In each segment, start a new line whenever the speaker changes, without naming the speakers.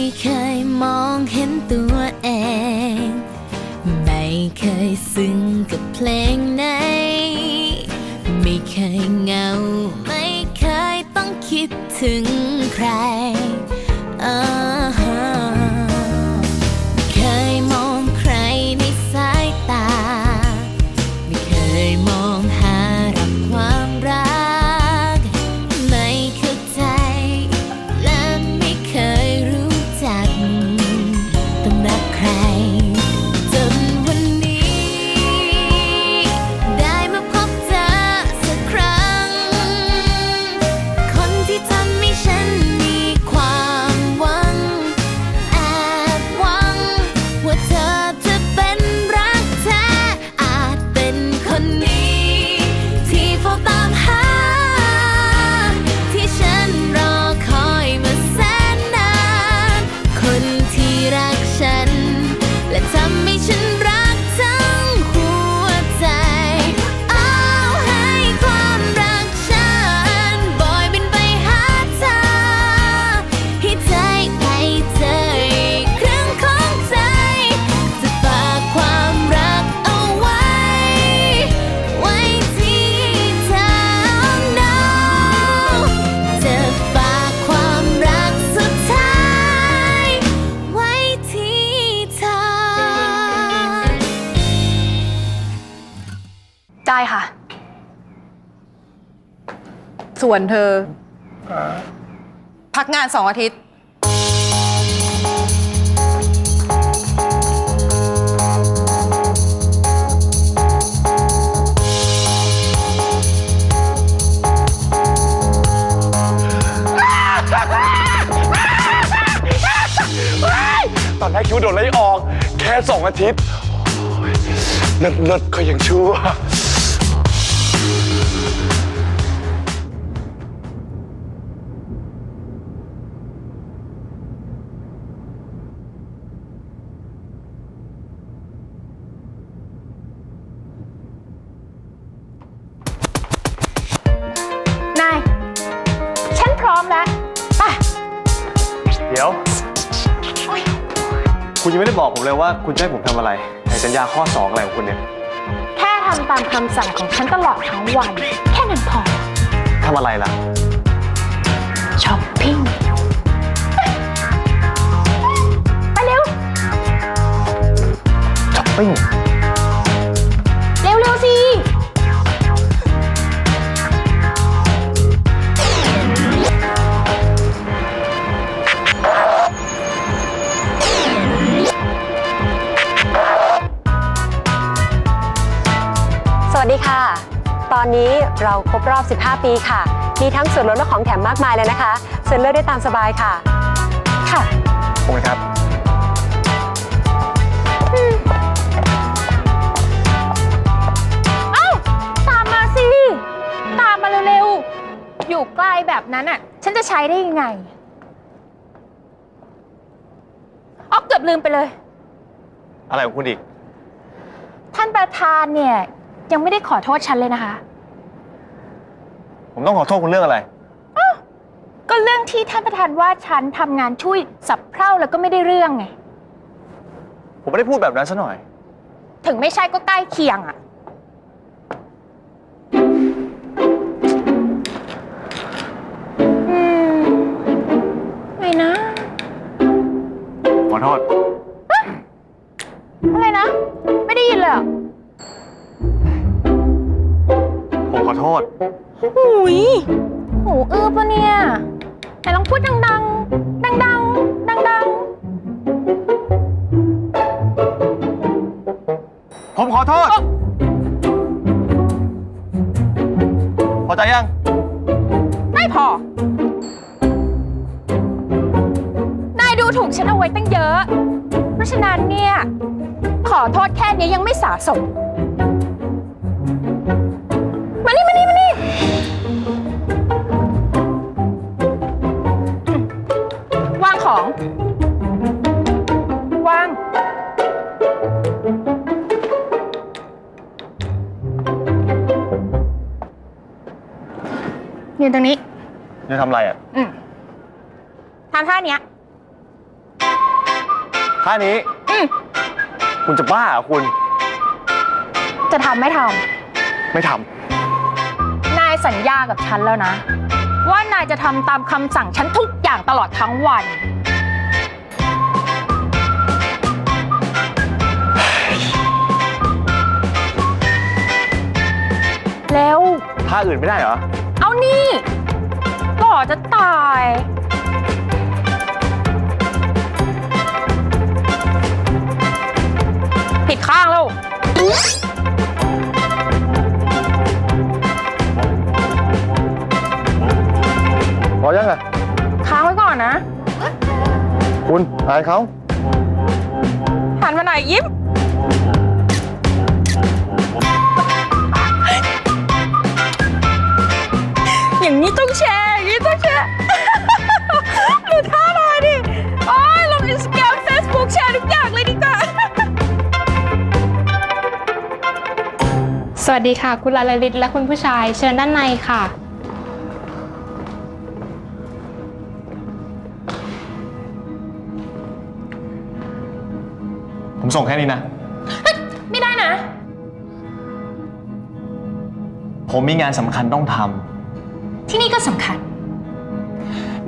่เคยมองเห็นตัวเอง ไม่เคยซึ้งกับเพลง ส่วนเธอ
พักงานสองอาทิตย์
ตอนแรกคิดว่าโดนไล่ออก แค่สองอาทิตย์โอ้ยเลิศเลิศก็ยังชั่ว
บอกผมเลยว่าคุณจะให้ผมทำอะไรไอ้สัญญาข้อสองอะไรของคุณเนี่ย
แค่ทำตามคำสั่งของฉันตลอดทั้งวัน แค่นั้นพอ
ทำอะไรล่ะ
ช้อปปิ้งไปเร็ว
ช้อปปิ้ง
เรา
ครบรอบ 15 ปีค่ะ มีทั้งส่วนลดและของแถมมากมายเลยนะคะเชิญเลือกได้ตามสบายค่ะ
ค่ะ
ขอบคุณครับ
เอ้า ตามมาสิ ตามมาเร็วๆ อยู่ใกล้แบบนั้นอะ ฉันจะใช้ได้ยังไงอ๋อเกือบลืมไปเลย
อะไรของคุณอีก
ท่านประธานเนี่ย ยังไม่ได้ขอโทษฉันเลยนะคะ
ผมต้องขอโทษคุณเรื่องอะไร
ก็เรื่องที่ท่านประธานว่าฉันทำงานช่วยสับเพร่าแล้วก็ไม่ได้เรื่องไง
ผมไม่ได้พูดแบบนั้นซะหน่อย
ถึงไม่ใช่ก็ใกล้เคียงอะอืมไงนะ
ขอโทษ
อะไรนะ ไม่ได้ยินเลยเหรอ
ผมขอโทษ
หุยหูอื้อปะเนี่ยไหนลองพูดดังๆดังๆดัง
ผมขอโทษ พอใจยัง
ๆไม่พอ นายดูถูกฉันเอาไว้ตั้งเยอะ เพราะฉะนั้นเนี่ย ขอโทษแค่นี้ยังไม่สะสม นตรงนี้
จะทำอะไรอะ
อืมทำท่าเนี้ย
ท่านี้คุณจะบ้าเหรอคุณ
จะทำไม่ท
ไม่ทำ
นายสัญญากับฉันแล้วนะ ว่านายจะทำตามคำสั่งฉันทุกอย่างตลอดทั้งวัน แล้วำ
ท่าอื่นไม่ได้เหรอ
เอา นี่หล่อจะตาย ผิดข้างแล้ว
พอยังอะ
ค้างไว้ก่อนนะ
คุณอายเขา
หันมาหน่อยยิ้ม อย่างนี้ต้องแชร์อย่างนี้ต้องแชร์ ดูท่าหน่อยดิโอ้ยลงอินสตาแกรมเฟซบุ๊กแชร์ทุกอย่างเลยดีกว่า
สวัสดีค่ะ คุณลาลลิตและคุณผู้ชายเชิญด้านในค่ะ
ผมส่งแค่นี้นะ
ไม่ได้นะ
ผมมีงานสำคัญต้องท
ที่นี่ก็สำคัญ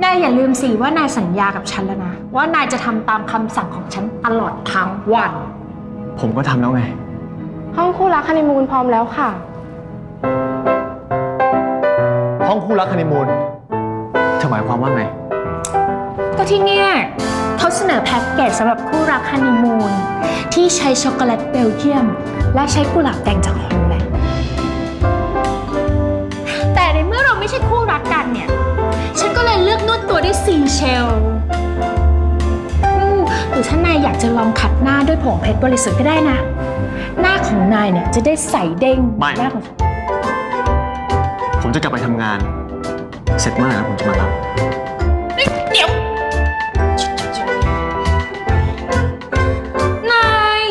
นายอย่าลืมสิว่านายสัญญากับฉันแล้วนะ ว่านายจะทำตามคำสั่งของฉันตลอดทั้งวันำ
ผมก็ทำแล้วไง
ห้องคู่รักฮันนีมูนพร้อมแล้วค่ะ
ห้องคู่รักฮันนีมูนเธอหมายความว่าไง
ก็ที่เนี่ยเขาเสนอแพ็กเกจสำหรับคู่รักฮันนีมูนที่ใช้ช็อกโกแลตเบลเยียม และใช้กุหลาบแดงจากฮอลแลน ดตัวด้วยซีเชลหรือถ้านายอยากจะลองขัดหน้าด้วยผงเพชรบริสุทธิ์ก็ได้นะ หน้าของนายเนี่ยจะได้ใสเด้ง
ไม่
หน้าของฉัน
ผมจะกลับไปทำงาน เสร็จเมื่อไหร่แล้วผมจะมารับ
เดี๋ยวนาย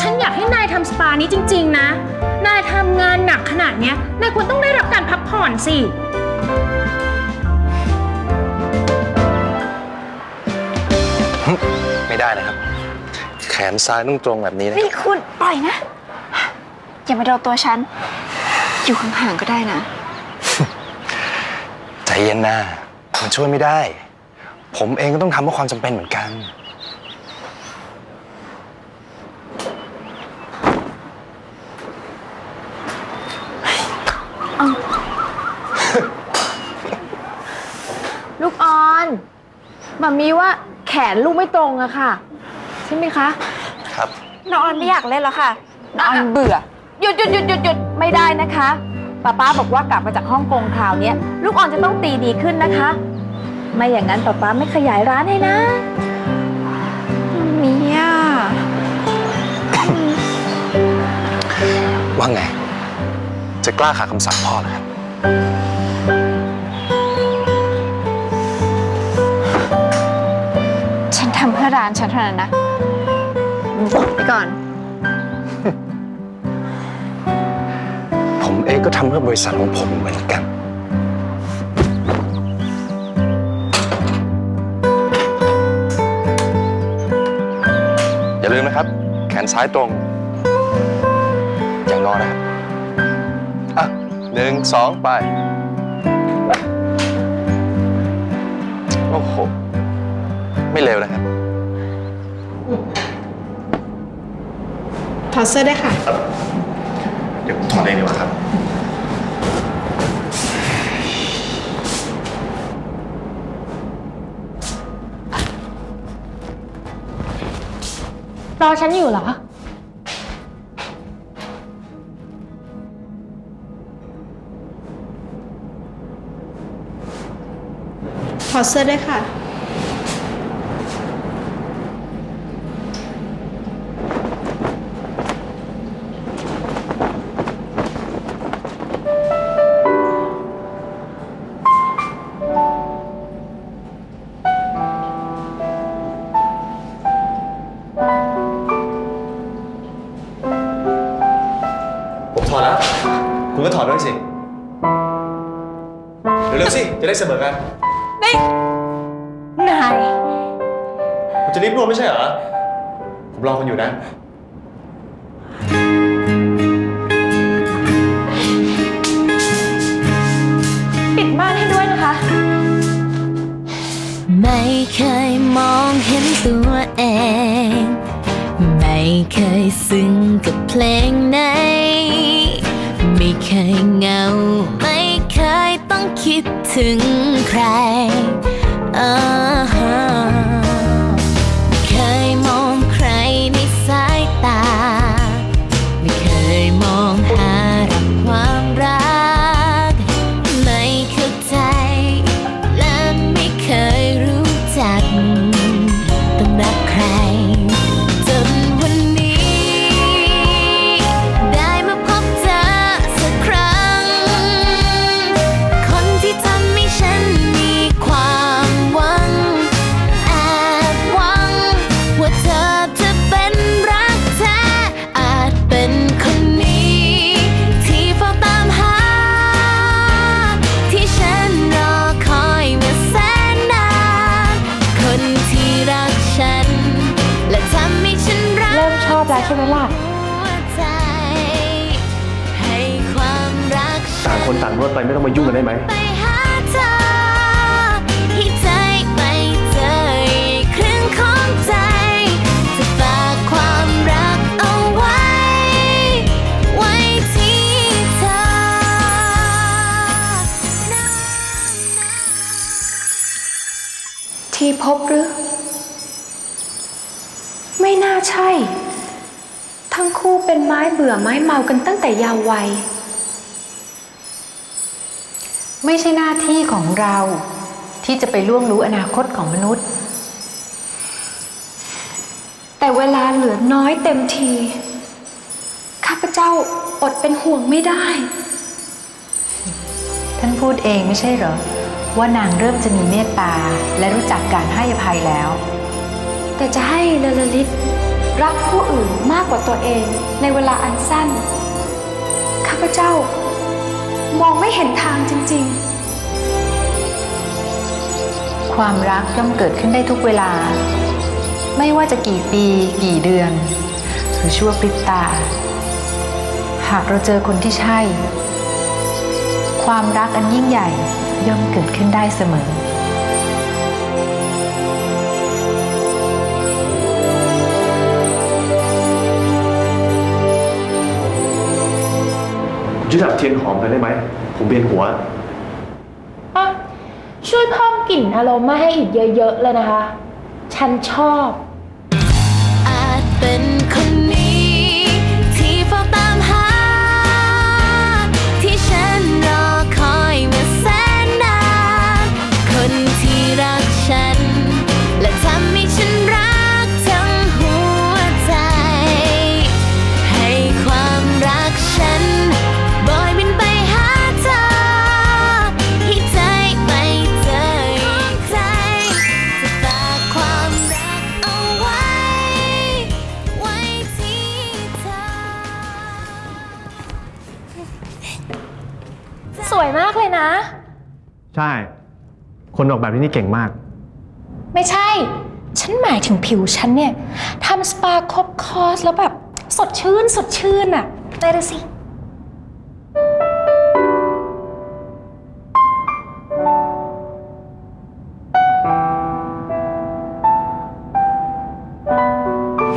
ฉันอยากให้นายทำสปานี้จริง ๆ นะ นายทำงานหนักขนาดเนี้ย นายควรต้องได้รับการพักผ่อนสิ
ไม่ได้นะครับ แขนซ้ายต้องตรงแบบนี้นะ
นี่คุณปล่อยนะ อย่ามาโดนตัวฉัน อยู่ห่างๆก็ได้นะ
ใจเย็นนะมันช่วยไม่ได้ ผมเองก็ต้องทำเพราะความจำเป็นเหมือนกัน
ลูกออนมามีว่าแข นลูกไม่ตรงอะค่ะ ใช่ไหมคะ
ครับ
น้องออนไม่อยากเล่นแล้วค่ะ น้องออนเบื่อ หยุดหยุดหยุดหยุดหยุดไม่ได้นะคะป้าป้าบอกว่ากลับมาจากฮ่องกงคราวเนี้ยลูกออนจะต้องตีดีขึ้นนะคะ ไม่อย่างนั้นป้าป้าไม่ขยายร้านให้นะมีอะ
ว่าไง จะกล้าขาดคำสั่งพ่อเหรอครับ
ฉันทำเพื่อร้านฉันเท่านั้นนะไปก่อน
ผมเองก็ทำเพื่อบริษัทของผมเหมือนกัน อย่าลืมนะครับ แขนซ้ายตรง อย่างงอนะครับ อะหนึ่งสองไป โอ้โห ไม่เร็วนะครับ
ถอดเสื้อได้ค่ะ
เดี๋ยวผมถอดเองดีกว่าครับ
รอฉันอยู่เหรอ ถอดเสื้อได้ค่ะ
เสมอกัน
นาย
คุณจะรีบนวดไม่ใช่เหรอรอคุณอยู่นะ
ปิดม่านให้ด้วยนะคะ
ไม่เคยมองเห็นตัวเอง ไม่เคยซึ้งกับเพลงไหน ไม่เคยเหงา ไม่เคยต้องคิดถึงใค รอ่เคยมองใครในสายตา ไม่เคยมองหารับความรัก ไม่เข้าใจ และไม่เคยรู้จัก ต้องรักใคร
เป็นไม้เบื่อไม้เมากันตั้งแต่ยาววัย
ไม่ใช่หน้าที่ของเราที่จะไปล่วงรู้อนาคตของมนุษย์
แต่เวลาเหลือน้อยเต็มที ข้าพเจ้าอดเป็นห่วงไม่ได้
ท่านพูดเองไม่ใช่เหรอ ว่านางเริ่มจะมีเมตตาและรู้จักการให้อภัยแล้ว
แต่จะให้ลลลิต รักผู้อื่นมากกว่าตัวเองในเวลาอันสั้น ข้าพเจ้ามองไม่เห็นทางจริง ๆ
ความรักย่อมเกิดขึ้นได้ทุกเวลา ไม่ว่าจะกี่ปี กี่เดือน หรือชั่วพริบตา หากเราเจอคนที่ใช่ ความรักอันยิ่งใหญ่ย่อมเกิดขึ้นได้เสมอ
ช่วยดับเทียนหอมกันได้ไหม ผมเวียนหัว
อะช่วยเพิ่มกลิ่นอารมาให้อีกเยอะ ๆ เลยนะคะ ฉันชอบ
อาจเป็น สวยมา
กเลยนะ
ใช่ คนออกแบบที่นี่เก่งมาก
ไม่ใช่ ฉันหมายถึงผิวฉันเนี่ยทำสปาครบคอร์สแล้วแบบ สดชื่น สดชื่นอะได้เลยสิ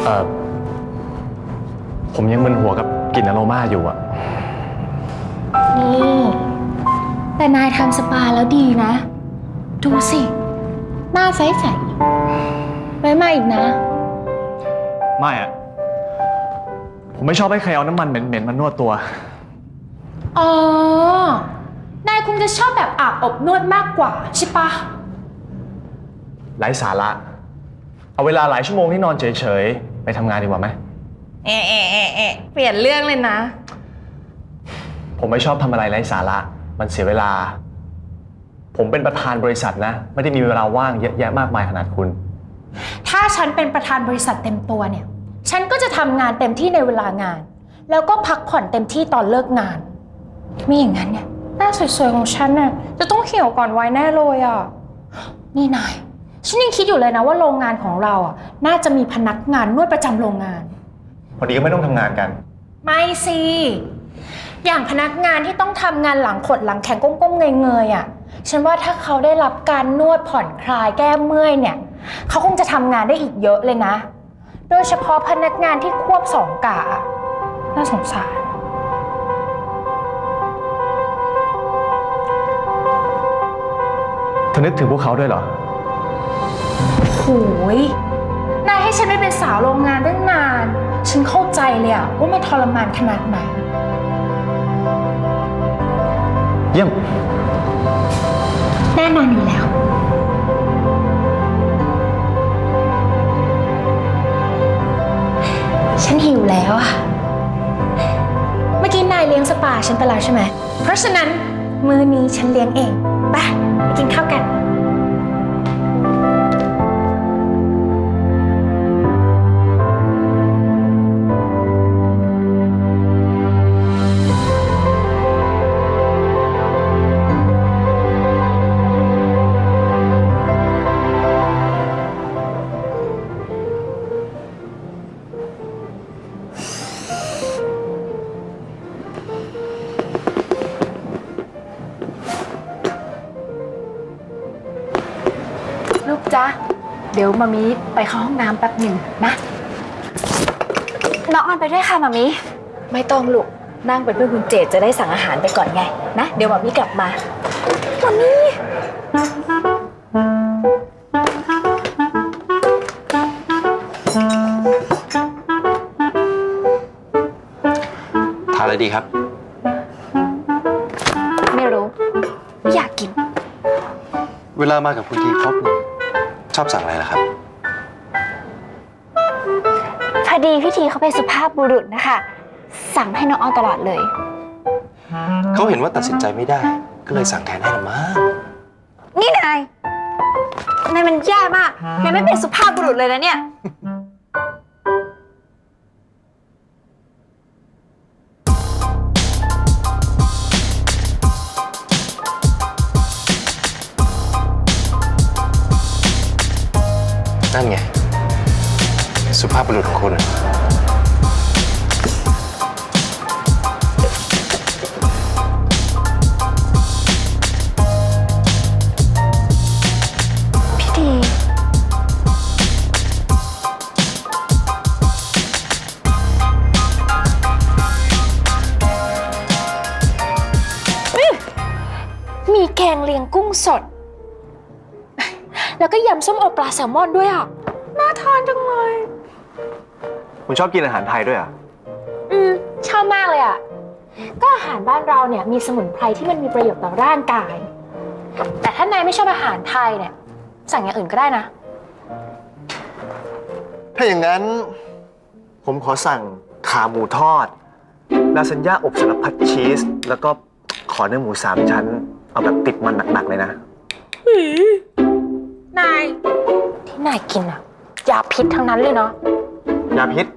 เออผมยังมึนหัวกับกลิ่นอโรมาอยู่อะ
นี่ แต่นายทำสปาแล้วดีนะ ดูสิ หน้าใสๆไว้มาอีกนะ
ไม่อะผมไม่ชอบให้ใครเอาน้ำมันเหม็นๆมานวดตัว
อ๋อ นายคงจะชอบแบบอาบอบนวดมากกว่าใช่ปะ
ไร้สาระ เอาเวลาหลายชั่วโมงที่นอนเฉยๆ ไปทำงานดีกว่าไหม
เอะเอะเอะเอะเปลี่ยนเรื่องเลยนะ
ผมไม่ชอบทำอะไรไร้สาระ มันเสียเวลา ผมเป็นประธานบริษัทนะ ไม่ได้มีเวลาว่างเยอะแยะมากมายขนาดคุณ
ถ้าฉันเป็นประธานบริษัทเต็มตัวเนี่ย ฉันก็จะทำงานเต็มที่ในเวลางาน แล้วก็พักผ่อนเต็มที่ตอนเลิกงานไม่อย่างนั้นเนี่ยหน้าสวยๆของฉันน่ะจะต้องเหี่ยวก่อนวัยแน่เลยอะนี่นายฉันยังคิดอยู่เลยนะว่าโรงงานของเราอะน่าจะมีพนักงานนวดประจำโรงงาน
พอดีก็ไม่ต้องทำงานกัน
ไม่สิ อย่างพนักงานที่ต้องทำงานหลังขดหลังแข็งก้มๆเงยๆอะ ฉันว่าถ้าเขาได้รับการนวดผ่อนคลายแก้เมื่อยเนี่ย เขาคงจะทำงานได้อีกเยอะเลยนะ โดยเฉพาะพนักงานที่ควบสองกะอะน่าสงสาร
เธอนึกถึงพวกเขาด้วยเหรอ
โหยนายให้ฉันไปเป็นสาวโรงงานตั้งนาน ฉันเข้าใจเลยอะว่ามันทรมานขนาดไหน
เยี่ยม
แน่นอนอยู่แล้ว ฉันหิวแล้วอะเมื่อกี้นายเลี้ยงสปาฉันไปแล้วใช่ไหม เพราะฉะนั้น มื้อนี้ฉันเลี้ยงเอง ไปไปกินข้าวกัน
มามีไปเข้าห้องน้ำแป๊บหนึ่งนะน้องออนไปด้วยค่ะมามีไม่ต้องลูกนั่งเป็นเพื่อนคุณเจดจะได้สั่งอาหารไปก่อนไงนะ เดี๋ยวมามีกลับมามามี
ทานอะไรดีครับ
ไม่รู้ไม่อยากกิน
เวลามากับคุณทีครบเนี่ย ชอบสั่งอะไรล่ะครับ
พอดีพี่ทีเขาเป็นสุภาพบุรุษนะคะ สั่งให้น้องออนตลอดเลย
เขาเห็นว่าตัดสินใจไม่ได้ ก็เลยสั่งแทนให้ละมั้ง
นี่นายนายมันแย่มากนายไม่เป็นสุภาพบุรุษเลยนะเนี่ย
แล้วก็ยำส้มโอปลาแซลมอนด้วยอะ น่าทานจังเลย
คุณชอบกินอาหารไทยด้วยเหรอะ
อืมชอบมากเลยอะ ก็อาหารบ้านเราเนี่ยมีสมุนไพรที่มันมีประโยชน์ต่อร่างกาย แต่ถ้านายไม่ชอบอาหารไทยเนี่ย สั่งอย่างอื่นก็ได้นะ
ถ้าอย่างนั้น ผมขอสั่งขาหมูทอดลาซานญ่าอบสารพัดชีส แล้วก็ขอเนื้อหมูสามชั้น เอาแบบติดมันหนักๆเลยนะ
นาย ที่นายกินอะยาพิษทั้งนั้นเลยเนาะ
ยาพิษ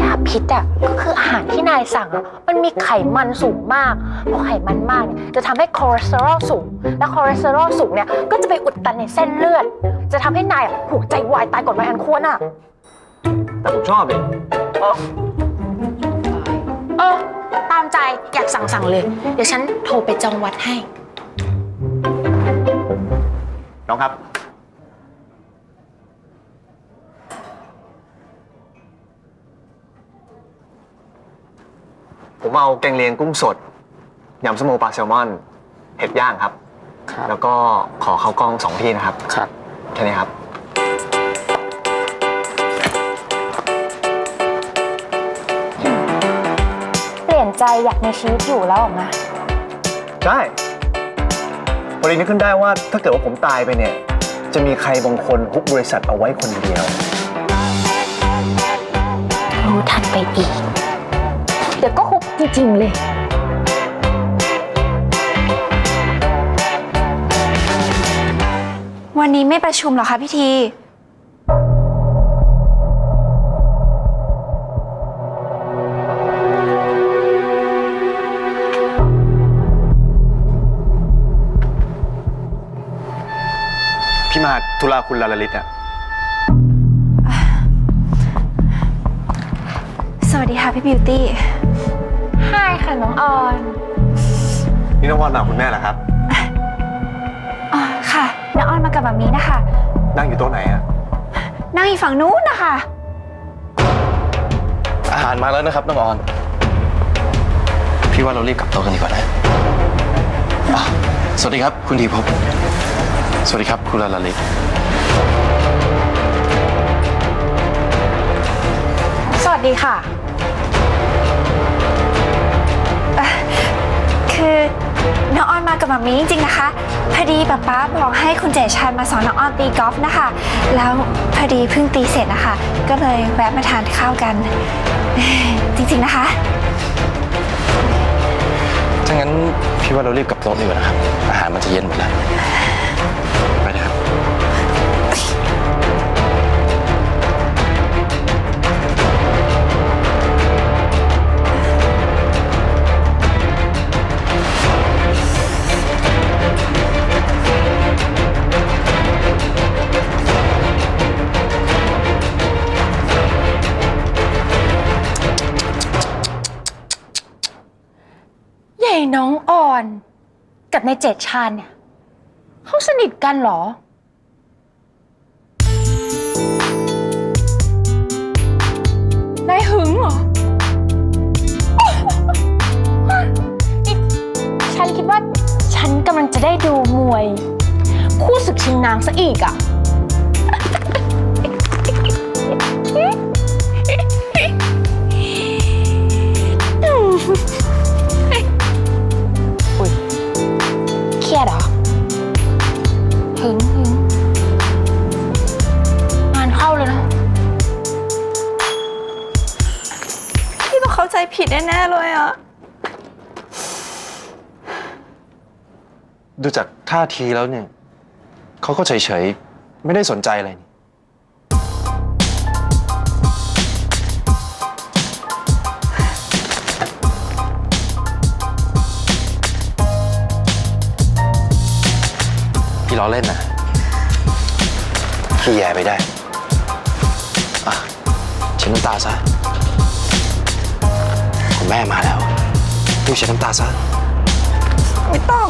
ยาพิษอะก็คืออาหารที่นายสั่งอะมันมีไขมันสูงมากเพราะไขมันมากเนี่ยจะทำให้คอเลสเตอรอลสูง และคอเลสเตอรอลสูงเนี่ยก็จะไปอุดตันในเส้นเลือด จะทำให้นายอะหัวใจวายตายก่อนวัยอันควรอะ
แต่ผมชอบเลย
เออตามใจอยากสั่งสั่งเลย เดี๋ยวฉันโทรไปจองวัดให้
น้องครับ ผมเอาแกงเลียงกุ้งสดยำสโมปลาแซลมอน เห็ดย่างครับแล้วก็ขอข้าวกล้องสองที่นะครับ
ครับ
แค่นี้ครับ
เปลี่ยนใจอยากมีชีวิตอยู่แล้วออกมา
ใช่ วันนี้นึกขึ้นได้ว่าถ้าเกิดว่าผมตายไปเนี่ย จะมีใครบางคนฮุบบริษัทเอาไว้คนเดียว
รู้ทันไปอีก เดี๋ยวก็คุกจริงๆเลย
วันนี้ไม่ประชุมเหรอคะพี่ที
มาธุระคุณลาลาลิตอะ
สวัสดีค่ะพี่บิวตี้
ใช่ค่ะน้องออน
นี่น้องวอนมากับคุณแม่เหรอครับ
อ๋อค่ะ น้าออนมากับแบบนี้นะคะ
นั่งอยู่โต๊ะไหนอะ
นั่งอยู่ฝั่งนู้นนะคะ
อาหารมาแล้วนะครับน้องออน พี่ว่าเรารีบกลับโต๊ะกันดีกว่านะอะสวัสดีครับคุณทีพบ สวัสดีครับ คุณลาลาลิต
สวัสดีค่ะ
คือน้องออนมากับแบบนี้จริงๆนะคะ พอดีป๊าป๊าบอกให้คุณเจชันมาสอนน้องออนตีกอล์ฟนะคะ แล้วพอดีเพิ่งตีเสร็จนะคะ ก็เลยแวะมาทานข้าวกัน จริงๆนะคะ
ถ้างั้นพี่ว่าเรารีบกลับโต๊ะดีกว่านะครับ อาหารมันจะเย็นหมดแล้ว
ใหญ่น้องอ่อน กับนายเจดชาญเนี่ยเขาสนิทกันเหรอ นายหึงเหรอ นี่ฉันคิดว่าฉันกำลังจะได้ดูมวย คู่ศึกชิงนางซะอีก
อะ
ดูจากท่าทีแล้วเนี่ยเขาก็เฉยๆ ไม่ได้สนใจอะไรนี่พี่ล้อเล่นนะพี่แย่ไปได้ อะเช็ดน้ำตาซะคุณแม่มาแล้วรีบเช็ดน้ำตาซะ
ไม่ต้อง